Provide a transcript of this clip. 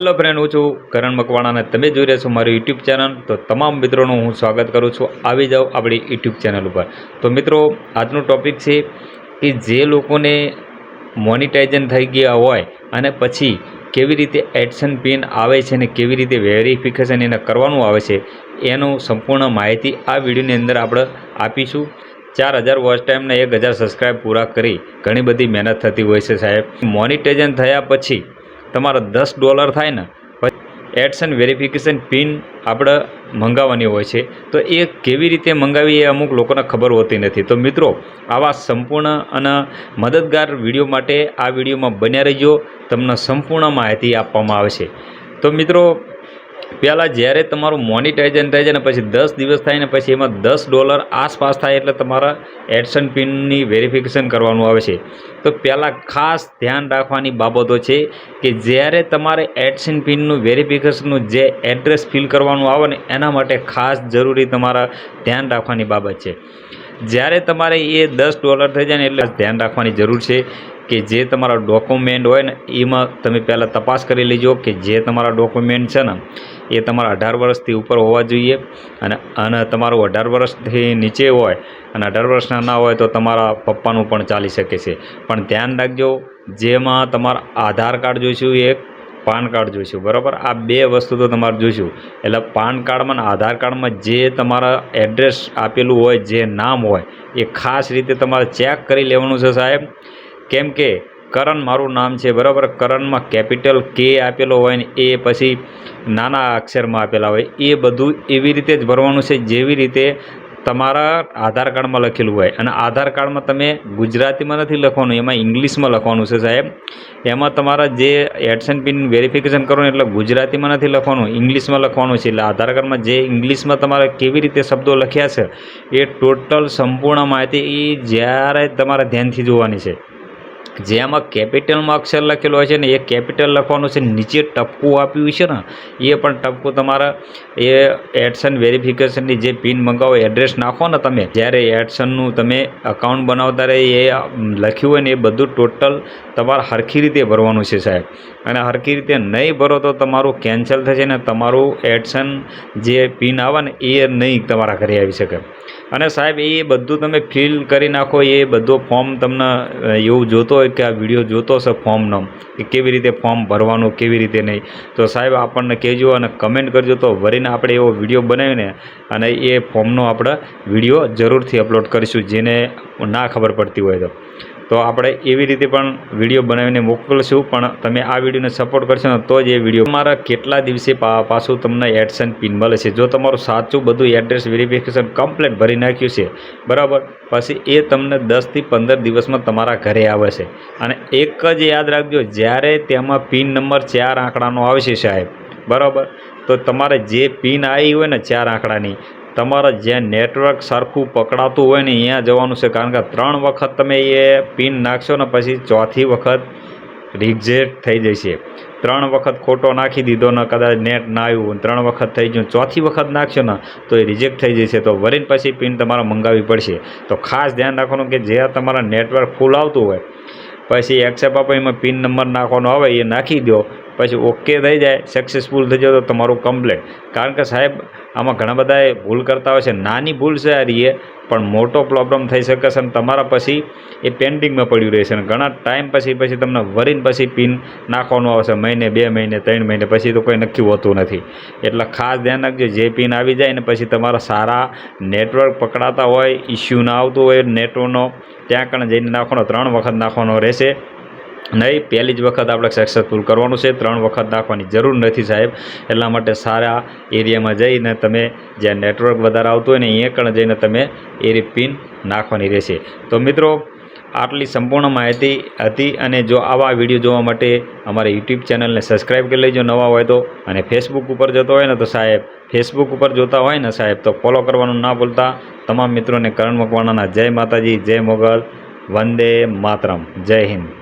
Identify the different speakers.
Speaker 1: Hello friend હું છું કરણ મકવાણા અને તમે જોઈ રહ્યા છો મારું યુટ્યુબ ચેનલ તો તમામ મિત્રોનું હું સ્વાગત કરું છું. આવી જાઓ આપણી યુટ્યુબ ચેનલ ઉપર. તો મિત્રો, આજનું ટોપિક છે કે જે લોકોને મોનિટાઇઝન થઈ ગયા હોય અને પછી કેવી રીતે એડસન પિન આવે છે અને કેવી રીતે વેરિફિકેશન એને કરવાનું આવે છે, એનું સંપૂર્ણ માહિતી આ વિડીયોની અંદર આપણે આપીશું. ચાર હજાર વોચ ટાઈમને એક હજાર સબસ્ક્રાઈબ પૂરા કરી ઘણી બધી મહેનત થતી હોય છે સાહેબ. મોનિટાઇઝન થયા પછી તમારા દસ ડોલર થાય ને એડ્સ એન્ડ વેરિફિકેશન પિન આપણે મંગાવવાની હોય છે. તો એ કેવી રીતે મંગાવી એ અમુક લોકોને ખબર હોતી નથી. તો મિત્રો, આવા સંપૂર્ણ અને મદદગાર વીડિયો માટે આ વિડીયોમાં બન્યા રહીજો. તમને સંપૂર્ણ માહિતી આપવામાં આવશે. તો મિત્રો પહેલાં જ્યારે તમારું મોનિટાઇઝન થાય છે ને પછી દસ દિવસ થાય ને પછી એમાં દસ ડોલર આસપાસ થાય એટલે તમારા એડસન પિનની વેરિફિકેશન કરવાનું આવે છે. તો પહેલાં ખાસ ધ્યાન રાખવાની બાબતો છે કે જ્યારે તમારે એડસન પિનનું વેરિફિકેશનનું જે એડ્રેસ ફિલ કરવાનું આવે ને એના માટે ખાસ જરૂરી તમારા ધ્યાન રાખવાની બાબત છે. જ્યારે તમારે એ દસ ડોલર થઈ જાય ને એટલે ધ્યાન રાખવાની જરૂર છે કે જે તમારા ડોક્યુમેન્ટ હોય ને, એમાં તમે પહેલાં તપાસ કરી લેજો કે જે તમારા ડોક્યુમેન્ટ છે ને, એ તમારા અઢાર વર્ષથી ઉપર હોવા જોઈએ અને અને તમારું અઢાર વર્ષથી નીચે હોય અને અઢાર વર્ષના ના હોય તો તમારા પપ્પાનું પણ ચાલી શકે છે. પણ ધ્યાન રાખજો, જેમાં તમારા આધાર કાર્ડ જોઈશું એક પાન કાર્ડ જોઈશું, બરાબર? આ બે વસ્તુ તો તમારે જોઈશું. એટલે પાન કાર્ડમાં અને આધાર કાર્ડમાં જે તમારા એડ્રેસ આપેલું હોય, જે નામ હોય, એ ખાસ રીતે તમારે ચેક કરી લેવાનું છે સાહેબ. કેમ કે કરણ મારું નામ છે, બરાબર? કરણમાં કેપિટલ કે આપેલો હોય ને એ પછી નાના અક્ષરમાં આપેલા હોય. એ બધું એવી રીતે જ ભરવાનું છે, જેવી રીતે તમારા આધાર કાર્ડમાં લખેલું હોય અને આધાર કાર્ડમાં તમે ગુજરાતીમાં નથી લખવાનું, એમાં ઇંગ્લિશમાં લખવાનું છે સાહેબ. એમાં તમારા જે એડસન પિન વેરિફિકેશન કરો એટલે ગુજરાતીમાં નથી લખવાનું, ઇંગ્લિશમાં લખવાનું છે. એટલે આધાર કાર્ડમાં જે ઇંગ્લિશમાં તમારે કેવી રીતે શબ્દો લખ્યા છે, એ ટોટલ સંપૂર્ણ માહિતી એ જ્યારે તમારે ધ્યાનથી જોવાની છે. જેમાં કેપિટલમાં અક્ષર લખેલો હોય છે ને એ કેપિટલ લખવાનું છે નીચે ટપકું આપ્યું છે ને, એ પણ ટપકું તમારા એ એડસન વેરિફિકેશનની જે પિન મંગાવો એડ્રેસ નાખો ને તમે, જ્યારે એડસનનું તમે અકાઉન્ટ બનાવતા રહે, એ લખ્યું હોય ને એ બધું ટોટલ તમારે હરખી રીતે ભરવાનું છે સાહેબ. અને હરખી રીતે નહીં ભરો તો તમારું કેન્સલ થશે ને તમારું એડસન જે પિન આવે ને એ નહીં તમારા ઘરે આવી શકે. અને સાહેબ, એ બધું તમે ફિલ કરી નાખો, એ બધો ફોર્મ તમને એવું જોતો હોય કે આ વીડિયો જોતો હશે ફોર્મનો કે કેવી રીતે ફોર્મ ભરવાનું, કેવી રીતે નહીં. તો સાહેબ, આપણને કહેજો અને કમેન્ટ કરજો. તો વરીને આપણે એવો વીડિયો બનાવીને અને એ ફોર્મનો આપણે વીડિયો જરૂરથી અપલોડ કરીશું, જેને ના ખબર પડતી હોય તો. તો આપણે એવી રીતે પણ વીડિયો બનાવીને મોકલશું, પણ તમે આ વિડીયોને સપોર્ટ કરશો ને તો જ એ વીડિયો મારા કેટલા દિવસે પાછું તમને એડસન પિન મળે છે. જો તમારું સાચું બધું એડ્રેસ વેરિફિકેશન કમ્પ્લેટ ભરી નાખ્યું છે, બરાબર? પછી એ તમને દસથી પંદર દિવસમાં તમારા ઘરે આવે છે. અને એક જ યાદ રાખજો, જ્યારે તેમાં પિન નંબર ચાર આંકડાનો આવશે સાહેબ, બરાબર? તો તમારે જે પિન આવી હોય ને ચાર આંકડાની તમારે જ્યાં નેટવર્ક સરખું પકડાતું હોય ને અહીંયા જવાનું છે, કારણ કે ત્રણ વખત તમે એ પિન નાખશો ને પછી ચોથી વખત રિજેક્ટ થઈ જશે. ત્રણ વખત ખોટો નાખી દીધો ને કદાચ નેટ ના આવ્યું, ત્રણ વખત થઈ ગયું, ચોથી વખત નાખશો ને તો એ રિજેક્ટ થઈ જશે. તો વરીને પછી પિન તમારે મંગાવવી પડશે. તો ખાસ ધ્યાન રાખવાનું કે જે તમારા નેટવર્ક ફૂલ આવતું હોય પછી એક્સેપ આપો એમાં પિન નંબર નાખવાનો આવે, એ નાખી દો પછી ઓકે થઈ જાય સક્સેસફુલ થઈ જાય તો તમારું કમ્પ્લેટ કારણ કે સાહેબ, આમાં ઘણા બધાએ ભૂલ કરતા હોય છે. નાની ભૂલ છે આ રીએ, પણ મોટો પ્રોબ્લેમ થઈ શકે છે અને તમારા પછી એ પેન્ડિંગમાં પડ્યું રહેશે. અને ઘણા ટાઈમ પછી પછી તમને વરીને પછી પિન નાખવાનું આવશે મહિને, બે મહિને, ત્રણ મહિને, પછી તો કોઈ નક્કી હોતું નથી. એટલે ખાસ ધ્યાન રાખજો, જે પિન આવી જાય ને પછી તમારા સારા નેટવર્ક પકડાતા હોય ઇસ્યુ ના આવતું હોય, નેટવર્કનો ત્યાં કણ જઈને નાખવાનો, ત્રણ વખત નાખવાનો રહેશે. નહીં, પહેલી જ વખત આપણે સક્સેસફુલ કરવાનું છે. ત્રણ વખત નાખવાની જરૂર નથી સાહેબ. એટલા માટે સારા એરિયામાં જઈને તમે જ્યાં નેટવર્ક વધારે આવતું હોય ને, અહીંયા કણ જઈને તમે એ પિન નાખવાની રહેશે. તો મિત્રો આટલી સંપૂર્ણ માહિતી હતી અને જો આવા વીડિયો જોવા માટે અમારી યુટ્યુબ ચેનલને સબસ્ક્રાઈબ કરી લેજો નવા હોય તો અને ફેસબુક ઉપર જતો હોય ને તો સાહેબ ફેસબુક ઉપર જોતા હોય ને સાહેબ, તો ફોલો કરવાનું ના ભૂલતા. તમામ મિત્રોને કરણ મકવાણાના જય માતાજી, જય મોગલ, વંદે માતરમ, જય હિન્દ.